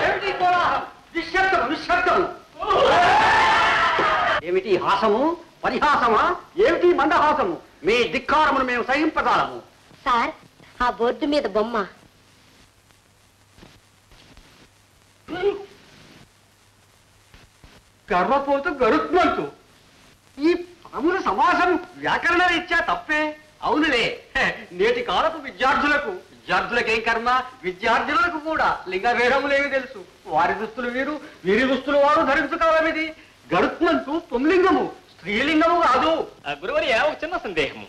ఏమిటి కోలాహలం? నిశ్శబ్దం నిశ్శబ్దం ఏమిటి హాసము పరిహాసమా? ఏమిటి మందహాసము? మీ ధిక్కారమును మేము సహింపజాలము. సార్ ఆ బోర్డు మీద బొమ్మ. గర్వపోతు గరుత్మంతు. ఈ పదముల సమాసం వ్యాకరణ రీత్యా తప్పే. అవునులే. నేటి కాలపు విద్యార్థులకు విద్యార్థులకేం కర్మ? విద్యార్థులకు కూడా లింగ భేదములేవి తెలుసు. వారి దుస్తులు వీరు వీరి దుస్తులు వారు ధరించుకోవడం ఇది గరుత్మంతు పుంలింగము. స్త్రీలింగము కాదు. గురువర్య ఒక చిన్న సందేహము.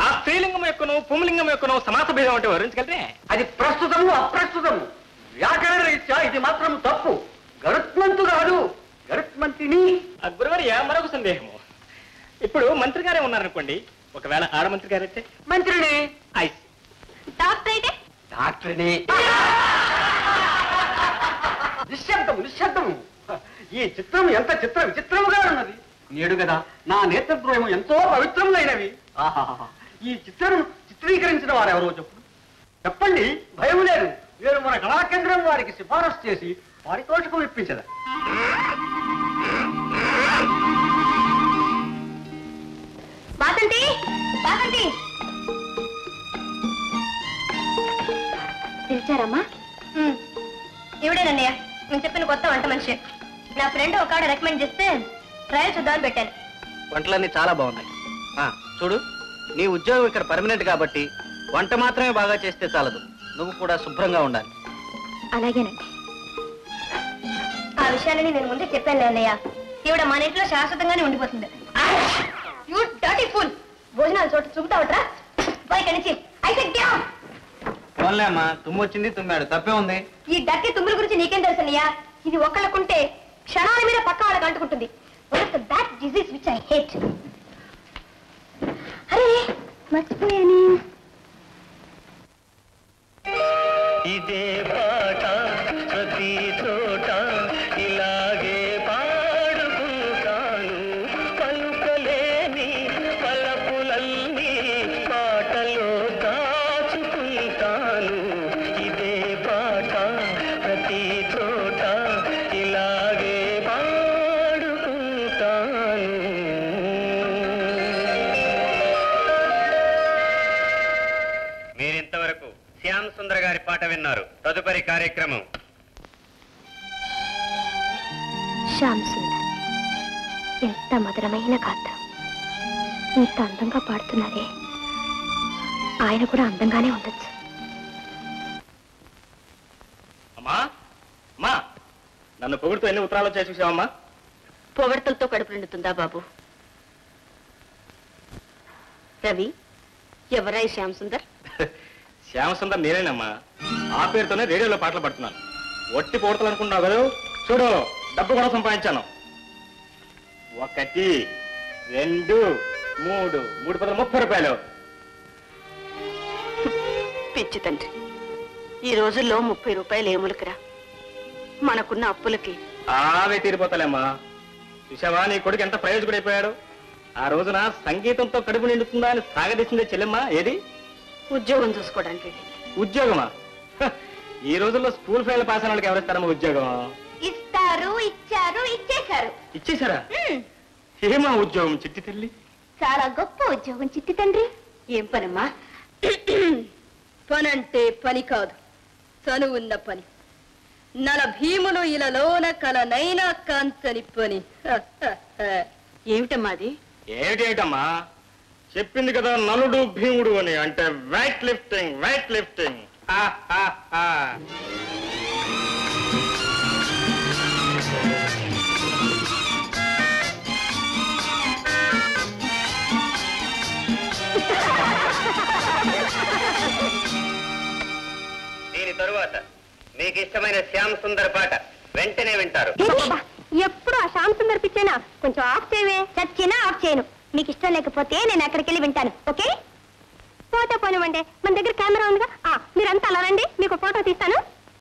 ఆ స్త్రీలింగం యొక్కను పుంలింగం యొక్కను సమాస భేదం అంటే వివరించగలరే? అది ప్రస్తుతము అప్రస్తుతము. వ్యాకరణ రీత్యా ఇది మాత్రం తప్పు. గరుత్మంతు కాదు. గరుత్మంతిని. ఆ గురువర్య మరొక సందేహము. ఇప్పుడు మంత్రి గారే ఉన్నారనుకోండి. ఒకవేళ ఆడమంత్రి గారైతే? మంత్రిని. ఐస్ డాక్టర్ అయితే డాక్టర్ని. నిశ్శబ్దము నిశ్శబ్దము. ఈ చిత్రం ఎంత చిత్ర విచిత్రముగా ఉన్నది. నేడు కదా నా నేత్రద్రోహం ఎంతో పవిత్రములైనవి. ఈ చిత్రం చిత్రీకరించిన వారు ఎవరో చెప్పు. చెప్పండి భయం లేదు. నేను మన కళాకేంద్రం వారికి సిఫారసు చేసి పారితోషికం ఇప్పించదా. వాసంతి వాసంతి పిలిచారమ్మా? ఇవిడేనన్నయ్య. నేను చెప్పిన కొత్త వంట మనిషి. నా ఫ్రెండ్ ఒక ఆడ రికమెండ్ చేస్తే ట్రయల్ చూద్దామని పెట్టాను వంటలన్నీ చాలా బాగున్నాయి. ఆ, చూడు నీ ఉద్యోగం ఇక్కడ పర్మనెంట్ కాబట్టి వంట మాత్రమే బాగా చేస్తే చాలదు. నువ్వు కూడా శుభ్రంగా ఉండాలి. అలాగేనండి. ఆ విషయాలని నేను ముందే చెప్పాను అన్నయ్య ఈవిడ మన ఇంట్లో శాశ్వతంగానే ఉండిపోతుంది. You dirty fool. భోజనాలు చోట చూపుతావట్రా? బయట నుంచి అయితే పోన్లే అమ్మా తుమ్ము వచ్చింది తుమ్మాడు. తప్పే ఉంది. ఈ డక్కి తుమ్ముల గురించి నీకేం తెలుసు అన్నయ్య? ఇది ఒక్కళ్ళకుంటే క్షణాల మీద పక్క వాళ్ళకి అంటుకుంటుంది one of the bad disease which I hate అరే మర్చిపోయాను ఇదే మీరింతవరకు శ్యామ్ సుందర్ గారి పాట విన్నారు. తదుపరి కార్యక్రమం. శ్యామ్ సుందర్ ఎంత మధురమైన గాత్రం. ఇంత అందంగా పాడుతున్నారే. ఆయన కూడా అందంగానే ఉండొచ్చు. అమ్మా అమ్మా నన్ను పొగుడుతూ ఎన్ని ఉత్తరాలు వచ్చాయి చూసావమ్మా? పొగడతలతో కడుపు నిండుతుందా బాబు? రవి ఎవరాయి శ్యామ్ సుందర్ శ్యామసుందర్ నేనేనమ్మా. ఆ పేరుతోనే రేడియోలో పాటలు పడుతున్నాను. ఒట్టి పొగడతలు అనుకుంటున్నావు కదా చూడు డబ్బు కూడా సంపాదించాను. ఒకటి రెండు మూడు మూడు పదులు ముప్పై రూపాయలు. పిచ్చి తండ్రి ఈ రోజుల్లో ముప్పై రూపాయలు ఏములకరా మనకున్న అప్పులకి. ఆవే తీరిపోతాలేమ్మా. చూసావా నీ కొడుకు ఎంత ప్రయోజకుడైపోయాడు? ఆ రోజున సంగీతంతో కడుపు నిండుతుందా అని సాగదీసిందే చెల్లెమ్మా ఏది? ఉద్యోగం చూసుకోవడానికి ఉద్యోగమా? హ, ఈ రోజుల్లో స్కూల్ ఫెయిల్ పాస్ అయిన వాళ్ళకి ఎవరిస్తారమ్మా ఉద్యోగం? ఇస్తారు ఇచ్చారు ఇచ్చేశారు. ఇచ్చేసారా ఏమా ఉద్యోగం చిట్టి తల్లి? చాలా గొప్ప ఉద్యోగం చిట్టి తండ్రి. ఏం పనమ్మా? పనంటే పని కాదు తను ఉన్న పని. నల భీములు ఇలలోన కలనైనా కాంచని పని. ఏమిటమ్మా అది? ఏమిటి ఏమిటమ్మా? చెప్పింది కదా నలుడు భీముడు అని అంటే వెయిట్ లిఫ్టింగ్ వెయిట్ లిఫ్టింగ్ దీని తరువాత మీకు ఇష్టమైన శ్యామ్ సుందర్ పాట వెంటనే వింటారు. ఎప్పుడు ఆ శ్యామ్ సుందర్ పిచ్చేనా కొంచెం ఆఫ్ చేయవే చచ్చినా ఆఫ్ చేయను. మీకు ఇష్టం లేకపోతే నేను అక్కడికి వెళ్ళి వింటాను ఓకే? ఫోటో పోనివ్వండి. మన దగ్గర కెమెరా ఉందిగా? మీరంతా అలా రండి. మీకు ఫోటో తీస్తాను.